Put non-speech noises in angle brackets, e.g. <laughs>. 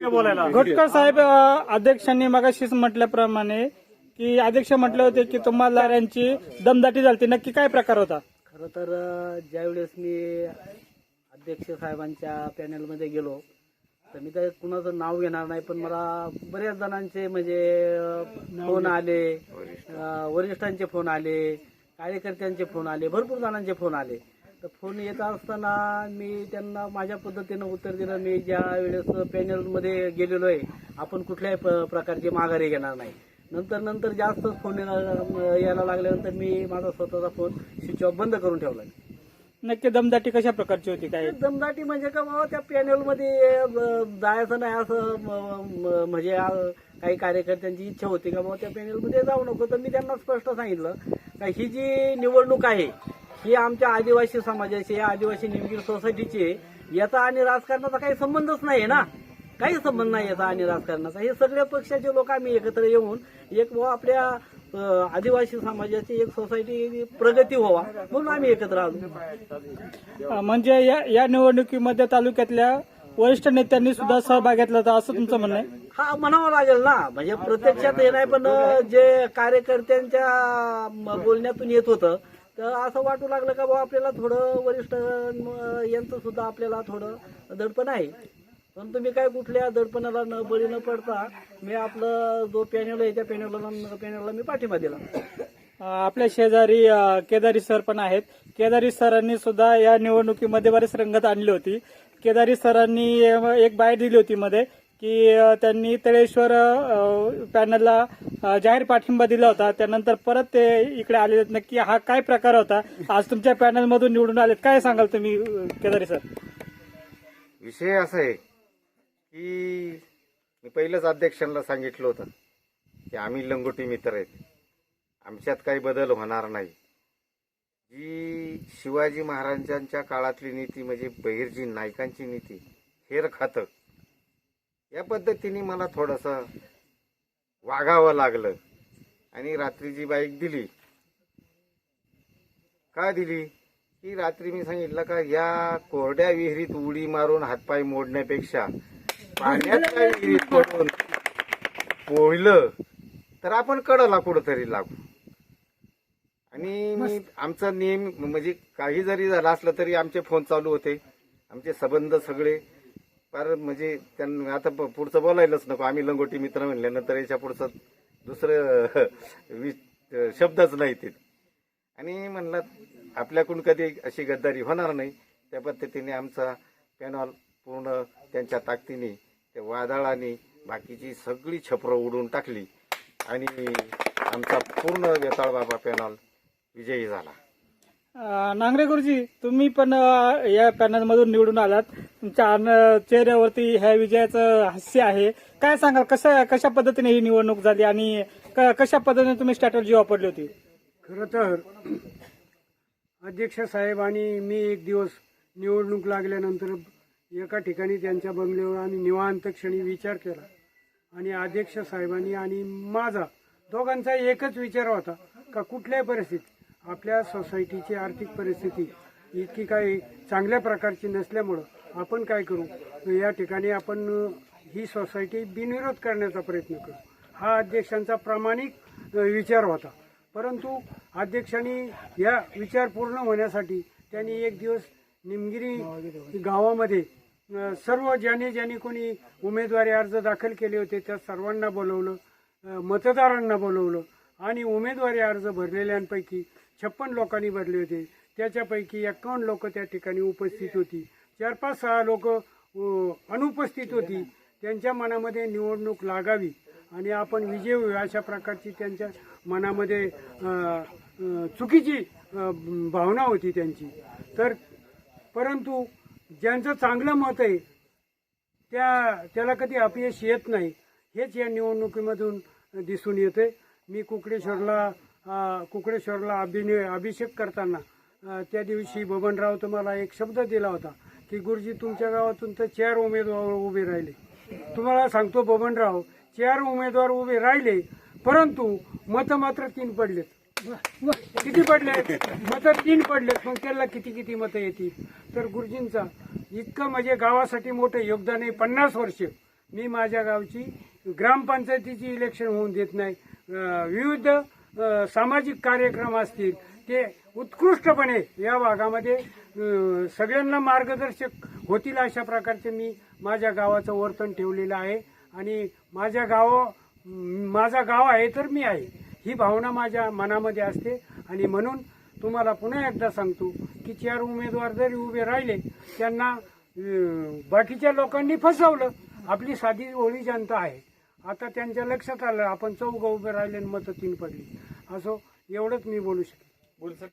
बोलायला घोटकर साहेब अध्यक्षांनी मगाशीच म्हटल्याप्रमाणे की अध्यक्ष म्हटले होते की तुम्हाला यांची दमदाटी झाली नक्की काय प्रकार होता? खरं तर ज्यावेळेस मी अध्यक्ष साहेबांच्या पॅनलमध्ये गेलो तर मी काही कुणाचं नाव घेणार नाही पण मला बऱ्याच जणांचे म्हणजे फोन आले वरिष्ठांचे फोन आले कार्यकर्त्यांचे फोन आले भरपूर जणांचे फोन आले. तर फोन येत असताना मी त्यांना माझ्या पद्धतीनं उत्तर दिलं. मी ज्या वेळेस पॅनलमध्ये गेलेलो आहे आपण कुठल्याही प- प्रकारची माघारी घेणार नाही. नंतर नंतर जास्त फोन यायला लागल्यानंतर मी माझा स्वतःचा फोन स्विच ऑफ बंद करून ठेवला. नक्की दमदाटी कशा प्रकारची होती काय? दमदाटी म्हणजे का बाबा त्या पॅनलमध्ये जायचं नाही असं म्हणजे काही कार्यकर्त्यांची इच्छा होती का बाबा त्या पॅनलमध्ये जाऊ नको. तर मी त्यांना स्पष्ट सांगितलं का ही जी निवडणूक आहे ही आमच्या आदिवासी समाजाची आहे, आदिवासी निमगिरी सोसायटीची आहे याचा आणि राजकारणाचा काही संबंधच नाही ना? काही संबंध नाही याचा आणि राजकारणाचा. हे सगळ्या पक्षाचे लोक आम्ही एकत्र येऊन एक बुवा आपल्या आदिवासी समाजाची एक सोसायटी प्रगती व्हावा म्हणून आम्ही एकत्र आलो. म्हणजे या या निवडणुकीमध्ये तालुक्यातल्या वरिष्ठ नेत्यांनी सुद्धा सहभाग घेतला होता असं तुमचं म्हणणं आहे? हा म्हणावं लागेल ना. म्हणजे प्रत्यक्षात हे नाही पण जे कार्यकर्त्यांच्या बोलण्यातून येत होतं तर असं वाटू लागलं का बाबा आपल्याला थोडं वरिष्ठ यांचं सुद्धा आपल्याला थोडं दडपण आहे. पण तुम्ही काय कुठल्या दडपणाला न बळी न पडता मी आपलं जो पॅनल आहे त्या पॅनलला पॅनलला मी पाठिंबा दिला. आपल्या शेजारी केदारी सर पण आहेत. केदारी सरांनी सुद्धा या निवडणुकीमध्ये बरीच रंगत आणली होती. केदारी सरांनी एक बाहेर दिली होती मध्ये. की त्यांनी तळेश्वर पॅनलला जाहीर पाठिंबा दिला होता. त्यानंतर परत ते इकडे आलेले आहेत. नक्की हा काय प्रकार होता? आज तुमच्या पॅनलमधून निवडून आलेत. काय सांगाल तुम्ही केदारी सर? विषय असा आहे की मी पहिलंच अध्यक्षांना सांगितलं होतं की आम्ही लंगोटी मित्र आहेत. आमच्यात काही बदल होणार नाही. जी शिवाजी महाराजांच्या काळातली नीती म्हणजे बहिर्जी नायकांची नीती हेर खातं या पद्धतीने मला थोडंसं वागावं लागलं. आणि रात्री जी बाईक दिली. का दिली? की रात्री मी सांगितलं का या कोरड्या विहिरीत उडी मारून हातपाय मोडण्यापेक्षा पाण्याच्या विहिरीत पडून पोहलं तर आपण कडला कुठंतरी लागू. आणि मी आमचा नेम म्हणजे काही जरी झालं असलं तरी आमचे फोन चालू होते. आमचे संबंध सगळे फार म्हणजे त्यांना आता प- पुढचं बोलायलाच नको. आम्ही लंगोटी मित्र म्हणल्यानंतर याच्या पुढचं दुसरं <laughs> वि- शब्दच नाही ते. आणि म्हणलं आपल्याकडून कधी अशी गद्दारी होणार नाही. त्या पद्धतीने आमचा पॅनॉल पूर्ण त्यांच्या ताकदीने त्या वादळाने बाकीची सगळी छपरं उडून टाकली. आणि आमचा पूर्ण वेताळ बाबा पॅनॉल विजयी झाला. नांगरे गुरुजी तुम्ही पण या पॅनलमधून निवडून आलात. तुमच्या चेहऱ्यावरती ह्या विजयाचं हास्य आहे. काय सांगाल? कसं कशा पद्धतीने ही निवडणूक झाली आणि क- कशा पद्धतीने तुम्ही स्ट्रॅटर्जी वापरली होती? खरं तर अध्यक्ष साहेब आणि मी एक दिवस निवडणूक लागल्यानंतर एका ठिकाणी त्यांच्या बंगल्यावर आम्ही निवांत क्षणी विचार केला. आणि अध्यक्ष साहेबांनी आणि माझा दोघांचा एकच विचार होता का कुठल्याही परिस्थितीत आपल्या सोसायटीची आर्थिक परिस्थिती इतकी काही चांगल्या प्रकारची नसल्यामुळं आपण काय करू? या ठिकाणी आपण ही सोसायटी बिनविरोध करण्याचा प्रयत्न करू. हा अध्यक्षांचा प्रामाणिक विचार होता. परंतु अध्यक्षांनी या विचार पूर्ण होण्यासाठी त्यांनी एक दिवस निमगिरी गावामध्ये सर्व ज्याने ज्याने कोणी उमेदवारी अर्ज दाखल केले होते त्या सर्वांना बोलवलं मतदारांना बोलवलं आणि उमेदवारी अर्ज भरलेल्यांपैकी छप्पन लोकांनी भरले होते. त्याच्यापैकी एकावन्न लोक त्या ठिकाणी उपस्थित होती. चार पाच सहा लोक अनुपस्थित होती. त्यांच्या मनामध्ये निवडणूक लागावी आणि आपण विजय होऊ अशा प्रकारची त्यांच्या मनामध्ये चुकीची भावना होती त्यांची. तर परंतु ज्यांचं चांगलं मत आहे त्या त्याला कधी अपयश येत नाही हेच या निवडणुकीमधून दिसून येते मी कुकडेश्वरला कुकडेश्वरला अभिनय अभिषेक करताना त्या दिवशी बबनराव तुम्हाला एक शब्द दिला होता की गुरुजी तुमच्या गावातून तर चार उमेदवार उभे राहिले. तुम्हाला सांगतो बबनराव चार उमेदवार उभे राहिले परंतु मत मात्र तीन पडलेत. किती पडले मत तीन पडलेत मग त्याला किती किती मतं येतील? तर गुरुजींचा इतकं म्हणजे गावासाठी मोठं योगदान आहे पन्नास वर्ष. मी माझ्या गावची ग्रामपंचायतीची इलेक्शन होऊन देत नाही. विविध सामाजिक कार्यक्रम असतील ते उत्कृष्टपणे या भागामध्ये सगळ्यांना मार्गदर्शक होतील अशा प्रकारचे मी माझ्या गावाचं वर्तन ठेवलेलं आहे. आणि माझ्या गाव माझा गाव आहे तर मी आहे ही भावना माझ्या मनामध्ये असते. आणि म्हणून तुम्हाला पुन्हा एकदा सांगतो की चार उमेदवार जरी उभे राहिले त्यांना बाकीच्या लोकांनी फसवलं. आपली साधी ओळी जनता आहे. आता त्यांच्या लक्षात आलं आपण चौघ उभे राहिले मतं तीन पडली. असो एवढंच मी बोलू Wilson